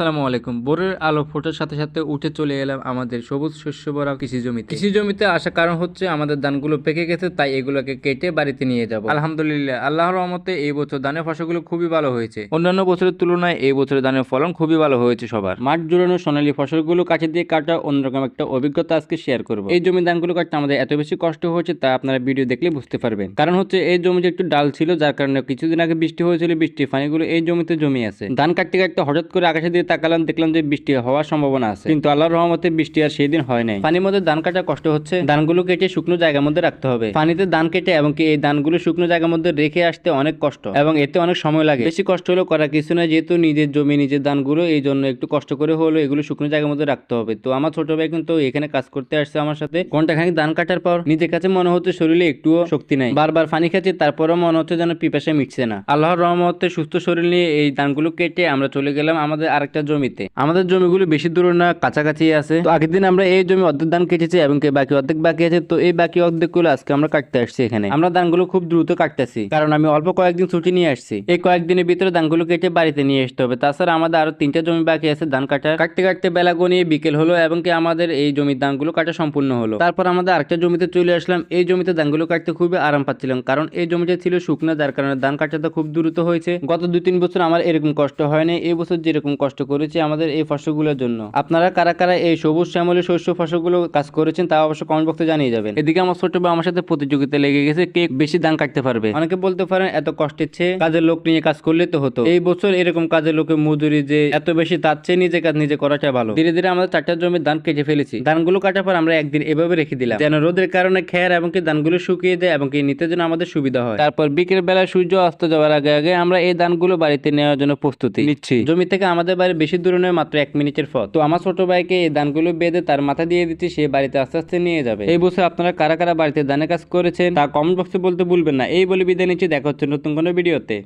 আসসালামু আলাইকুম। বোরের আলো ফোটার সাথে সাথে উঠে চলে এলাম আমাদের সবুজ শস্য ভরা কৃষি জমিতে। কৃষি জমিতে আসার কারণ হচ্ছে আমাদের ধানগুলো পেকে গেছে তাই এগুলোকে কেটে বাড়িতে নিয়ে যাব। আলহামদুলিল্লাহ আল্লাহর রহমতে এই বছর ধানের ফসলগুলো খুবই ভালো হয়েছে। অন্যান্য বছরের তুলনায় এই বছরের ধানের ফলন খুবই ভালো হয়েছে সবার। মাঠ জুড়ানো সোনালী ফসলগুলো কাছে দিয়ে কাটা অন্যরকম একটা অভিজ্ঞতা আজকে শেয়ার করব। এই জমি ধানগুলো কাটতে আমাদের এত বেশি কষ্ট হয়েছে তা আপনারা ভিডিও দেখলে বুঝতে পারবেন। কারণ হচ্ছে এই জমিতে একটু ডাল ছিল যার কারণে কিছুদিন আগে বৃষ্টি হয়েছিল বৃষ্টির পানিগুলো এই জমিতে জমি আছে। ধান কাটতে কাটতে হঠাৎ করে আকাশে দিয়ে তাকালাম দেখলাম যে বৃষ্টি হওয়ার সম্ভাবনা আছে। কিন্তু আল্লাহর রহমতে বৃষ্টি আর সেই দিন হয় নাই। পানির মধ্যে ধান কাটা কষ্ট হচ্ছে। ধানগুলো কেটে শুকনো জায়গার মধ্যে রাখতে হবে। পানিতে ধান কেটে এবং এই ধানগুলো শুকনো জায়গার মধ্যে রেখে আসতে অনেক কষ্ট এবং এতে অনেক সময় লাগে। বেশি কষ্ট হলো করা কিছু না যেহেতু নিজের জমি, নিজের ধানগুলো এই জন্য একটু কষ্ট করে হলো এগুলো শুকনো জায়গার মধ্যে রাখতে হবে। তো আমার ছোট ভাই কিন্তু এখানে কাজ করতে আসছে আমার সাথে। ঘণ্টা খানিক ধান কাটার পর নিজের কাছে মনে হচ্ছে শরীরে একটুও শক্তি নাই। বারবার পানি খাচ্ছি তারপরেও মনে হচ্ছে যেন পিপাসা মিটছে না। আল্লাহর রহমতে সুস্থ শরীর নিয়ে এই ধানগুলো কেটে আমরা চলে গেলাম আমাদের আরেকটা জমিতে। আমাদের জমিগুলো বেশি দূর না, কাছাকাছি আছে। তো আগের দিন আমরা এই জমি অর্ধেক ধান কেটেছি এবং বাকি অর্ধেক বাকি আছে। তো এই বাকি অর্ধেকগুলো আজকে আমরা কাটতে আসছি এখানে। আমরা ধানগুলো খুব দ্রুত কাটতেছি, কারণ আমি অল্প কয়েকদিন ছুটি নিয়ে আসছি। এই কয়েকদিনের ভিতরে ধানগুলো কেটে বাড়িতে নিয়ে আসতে হবে। তাছাড়া আমাদের আরও তিনটা জমি বাকি আছে ধান কাটার। কাটতে কাটতে বেলা গনিয়ে বিকেল হলো এবং কি আমাদের এই জমির ধানগুলো কাটা সম্পূর্ণ হলো। তারপর আমাদের আরেকটা জমিতে চলে আসলাম। এই জমিতে ধানগুলো কাটতে খুবই আরাম পাচ্ছিলাম, কারণ এই জমিটা ছিল শুকনো, যার কারণে ধান কাটাতে খুব দ্রুত হয়েছে। গত দুই তিন বছর আমার এরকম কষ্ট হয়নি। এই বছর যেরকম কষ্ট করেছি আমাদের এই ফসলগুলোর জন্য। আপনারা কারা কারা এই সবুজ শ্যামলী শস্য ফসলগুলো কাজ করেছেন তা অবশ্য কমেন্ট বক্সে জানিয়ে যাবেন। এদিকে আমার ছোট ভাই আমার সাথে প্রতিযোগিতা লেগে গেছে কে বেশি ধান কাটতে পারবে? অনেকে বলতে পারেন এত কষ্টের চেয়ে কাজের লোক নিয়ে কাজ করলে তো হতো। এই বছর এরকম কাজের লোকের মজুরি যে এত বেশি তার চেয়ে নিজে কাজ নিজে করাটা ভালো। ধীরে ধীরে আমাদের চারটা জমির ধান কেটে ফেলেছি। ধানগুলো কাটার পর আমরা একদিন এভাবে রেখে দিলাম। যেন রোদের কারণে খেয়ার এবং কি ধানগুলো শুকিয়ে দেয় এবং কি নিতে জন্য আমাদের সুবিধা হয়। তারপর বিকেল বেলা সূর্য অস্ত যাওয়ার আগে আগে আমরা এই ধানগুলো বাড়িতে নেওয়ার জন্য প্রস্তুতি নিচ্ছি। জমি থেকে আমাদের বাড়ি বেশি দূরে নয়, মাত্র এক মিনিটের পথ। তো আমার ছোট ভাইকে এই দানগুলো বেঁধে তার মাথা দিয়ে দিচ্ছি, সে বাড়িতে আস্তে আস্তে নিয়ে যাবে। এই বছর আপনারা কারা কারা বাড়িতে দানের কাজ করেছেন তা কমেন্ট বক্সে বলতে ভুলবেন না। এই বলে বিদায় নিচ্ছি, দেখা হচ্ছে নতুন কোনো ভিডিওতে।